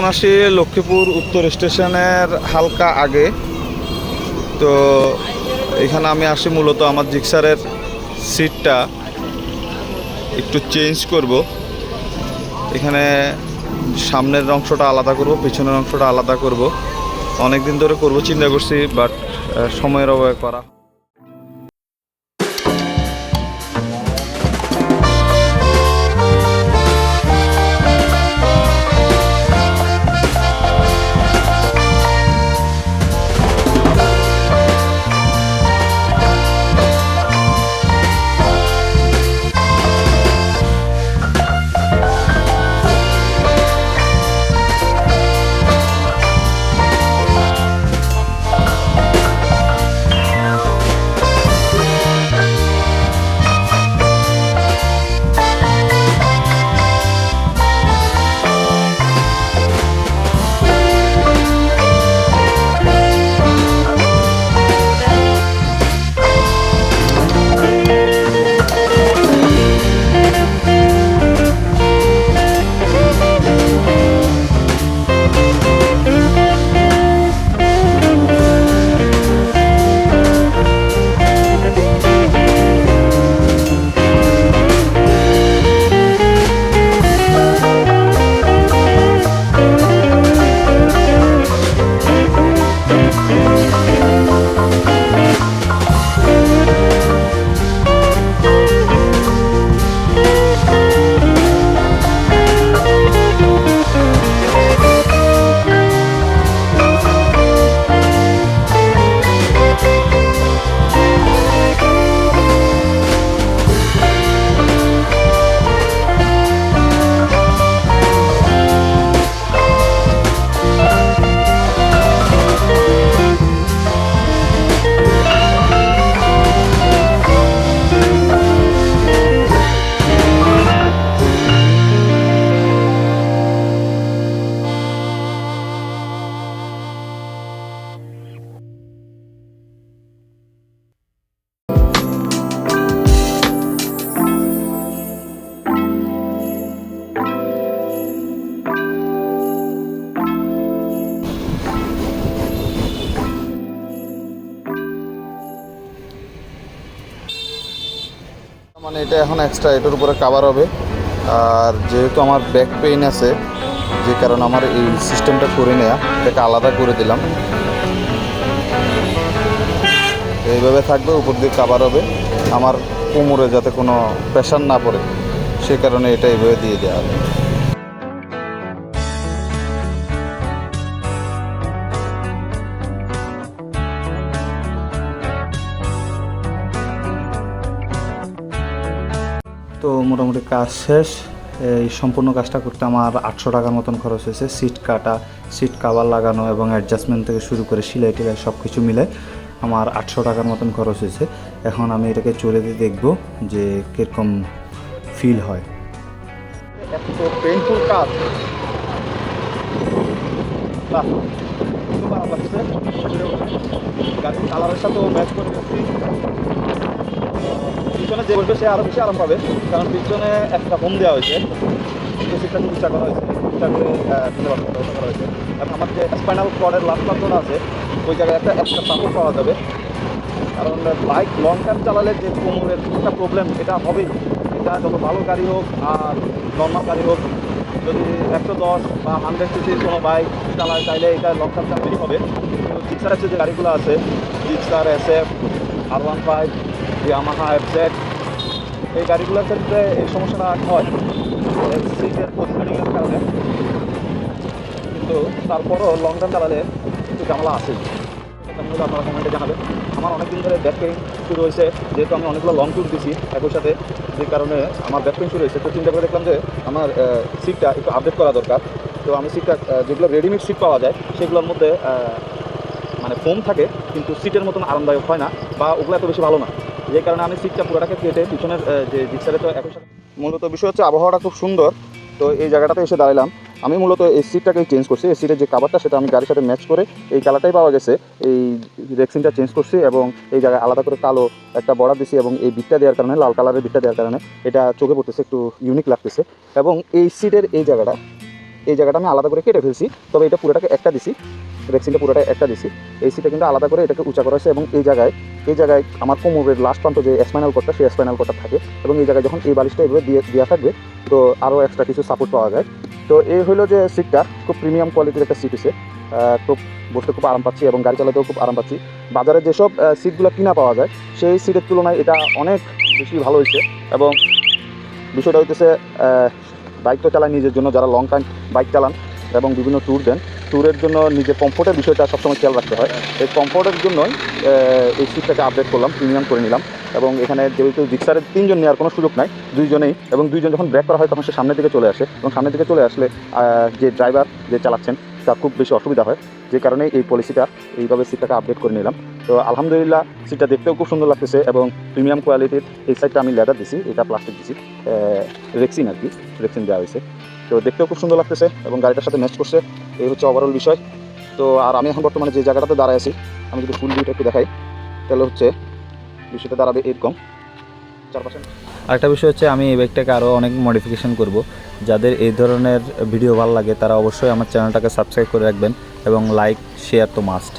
এখন আসি লক্ষ্মীপুর উত্তর স্টেশনের হালকা আগে। তো এখানে আমি আসি মূলত আমার জিক্সারের সিটটা। একটু চেঞ্জ করব। এখানে সামনের অংশটা আলাদা করব, পিছনের অংশটা আলাদা করব। অনেক দিন ধরে করব, চিন্তা করছি বাট সময়ের অভাবে করা। এটা এখন এক্সট্রা এটার উপরে কাভার হবে। আর যেহেতু আমার ব্যাক পেইন আছে, যে কারণে আমার এই সিস্টেমটা করে নেয়া, এটাকে আলাদা করে দিলাম। এইভাবে থাকবে, উপর দিয়ে কাভার হবে। আমার কোমরে যাতে কোনো প্রেশার না পড়ে, সে কারণে এটা এইভাবে দিয়ে দেওয়া হবে। তো মোটামুটি কাজ শেষ। এই সম্পূর্ণ কাজটা করতে আমার আটশো টাকার মতন খরচ হয়েছে। সিট কাটা, সিট কাভার লাগানো এবং অ্যাডজাস্টমেন্ট থেকে শুরু করে সিলাই টিলাই সব কিছু মিলে আমার আটশো টাকার মতন খরচ হয়েছে। এখন আমি এটাকে চলে দিয়ে দেখব যে কীরকম ফিল হয়। কাজ। কালারের ম্যাচ পিছনে যে বসবে সে আরও বেশি আরাম পাবে, কারণ পিছনে একটা ফোন দেওয়া হয়েছে। খুব ইচ্ছা করা হয়েছে ইচ্ছা করে ব্যবস্থা করা হয়েছে। এবং আমার যে স্পাইনাল কর্ডের লাস্ট প্রান্তটা আছে, ওই জায়গায় একটা একটা সাপোর্ট পাওয়া যাবে। কারণ বাইক লং টাইম চালালে যে কোমরের একটা প্রবলেম এটা হবেই। এটা যত ভালো গাড়ি হোক আর নর্মাল গাড়ি হোক, যদি একশো দশ বা হান্ড্রেড সিসির কোনো বাইক চালায় চাইলে এটা লং টাইম চালাতেই হবে। জিক্সার যে গাড়িগুলো আছে Gixxer S F R one five Yamaha FZ এই গাড়িগুলোর ক্ষেত্রে এই সমস্যাটা হয়। সিটের পজিশনিংয়ের কারণে। কিন্তু তারপরও লং টার্ম চালালে একটু ঝামেলা আছে। আপনারা কমেন্টে জানাবেন। আমার অনেক দিন ধরে ব্যাক পেইন শুরু হয়েছে। যেহেতু আমি অনেকগুলো লং ট্যুর দিছি একই সাথে, যে কারণে আমার ব্যাক পেইন শুরু হয়েছে। তো চিন্তা করে দেখলাম যে আমার সিটটা একটু আপডেট করা দরকার। তো আমি সিটটা যেগুলো রেডিমেড সিট পাওয়া যায়, সেগুলোর মধ্যে মানে ফোম থাকে, কিন্তু সিটের মতন আরামদায়ক হয় না বা ওগুলো এত বেশি ভালো না। যে কারণে আমি সিটটা পুরোটাকে কেটে পিছনের যে জিক্সারে তো একই সাথে মূলত বিষয় হচ্ছে আবহাওয়াটা খুব সুন্দর, তো এই জায়গাটাতে এসে দাঁড়ালাম। আমি মূলত এই সিটটাকেই চেঞ্জ করছি। এই সিটের যে কাভারটা সেটা আমি গাড়ির সাথে ম্যাচ করে এই কালারটাই পাওয়া গেছে। এই রেক্সিনটা চেঞ্জ করছি এবং এই জায়গায় আলাদা করে কালো একটা বর্ডার দিছি এবং এই বিটটা দেওয়ার কারণে, লাল কালারের বিটটা দেওয়ার কারণে, এটা চোখে পড়তেছে, একটু ইউনিক লাগতেছে। এবং এই সিটের এই জায়গাটা এই জায়গাটা আমি আলাদা করে কেটে ফেলছি। তবে এটা পুরোটাকে একটা দিছি। রেক্সিনটা পুরোটা একটা দিছি। এই সিটটা কিন্তু আলাদা করে এটাকে উঁচা করা হয়েছে এবং এই জায়গায় এই জায়গায় আমার কোমরের লাস্ট প্রান্ত যে স্পাইনাল কোডটা সেই স্পাইনাল কোডটা থাকে। এবং এই জায়গায় যখন এই বালিশটা এভাবে দিয়ে দেওয়া থাকবে, তো আরও এক্সট্রা কিছু সাপোর্ট পাওয়া যায়। তো এই হলো যে সিটটা। খুব প্রিমিয়াম কোয়ালিটির একটা সিট হচ্ছে খুব বসতে খুব আরাম পাচ্ছি এবং গাড়ি চালাতেও খুব আরাম পাচ্ছি। বাজারে যেসব সিটগুলো কিনা পাওয়া যায়, সেই সিটের তুলনায় এটা অনেক বেশি ভালো হয়েছে। এবং বিষয়টা হইতেছে বাইক তো চালায় নিজের জন্য, যারা লং টাইম বাইক চালান এবং বিভিন্ন ট্যুর দেন ট্যুরের জন্য নিজের কমফোর্টের বিষয়টা সবসময় খেয়াল রাখতে হয়। এই কমফোর্টের জন্যই এই সিটটাকে আপডেট করলাম প্রিমিয়াম করে নিলাম এবং এখানে যেহেতু জিক্সারের তিনজন নেওয়ার কোনো সুযোগ নাই, দুইজনেই এবং দুইজন যখন ব্রেক করা হয় তখন সে সামনের দিকে চলে আসে এবং সামনের দিকে চলে আসলে যে ড্রাইভার যে চালাচ্ছেন, তার খুব বেশি অসুবিধা হয়। যে কারণে এই পলিসিটা এইভাবে সিটটাকে আপডেট করে নিলাম। তো আলহামদুলিল্লাহ সিটটা দেখতেও খুব সুন্দর লাগতেছে এবং প্রিমিয়াম কোয়ালিটির এই সাইডটা আমি লেদার দিছি, এটা প্লাস্টিক দিছি রেক্সিন আর কি রেক্সিন দেওয়া হয়েছে। তো দেখতেও খুব সুন্দর লাগতেছে এবং গাড়িটার সাথে ম্যাচ করছে, এই হচ্ছে ওভারঅল বিষয়। তো আর আমি এখন বর্তমানে যে জায়গাটাতে দাঁড়ায় আছি, আমি যদি ফুল ভিউটা একটু দেখাই, তাহলে হচ্ছে বিষয়টা দাঁড়াবে এরকম। চারপাশে আরেকটা বিষয় হচ্ছে, আমি এই বাইকটাকে আরও অনেক মডিফিকেশন করব। যাদের এই ধরনের ভিডিও ভালো লাগে, তারা অবশ্যই আমার চ্যানেলটাকে সাবস্ক্রাইব করে রাখবেন এবং লাইক শেয়ার তো মাস্ট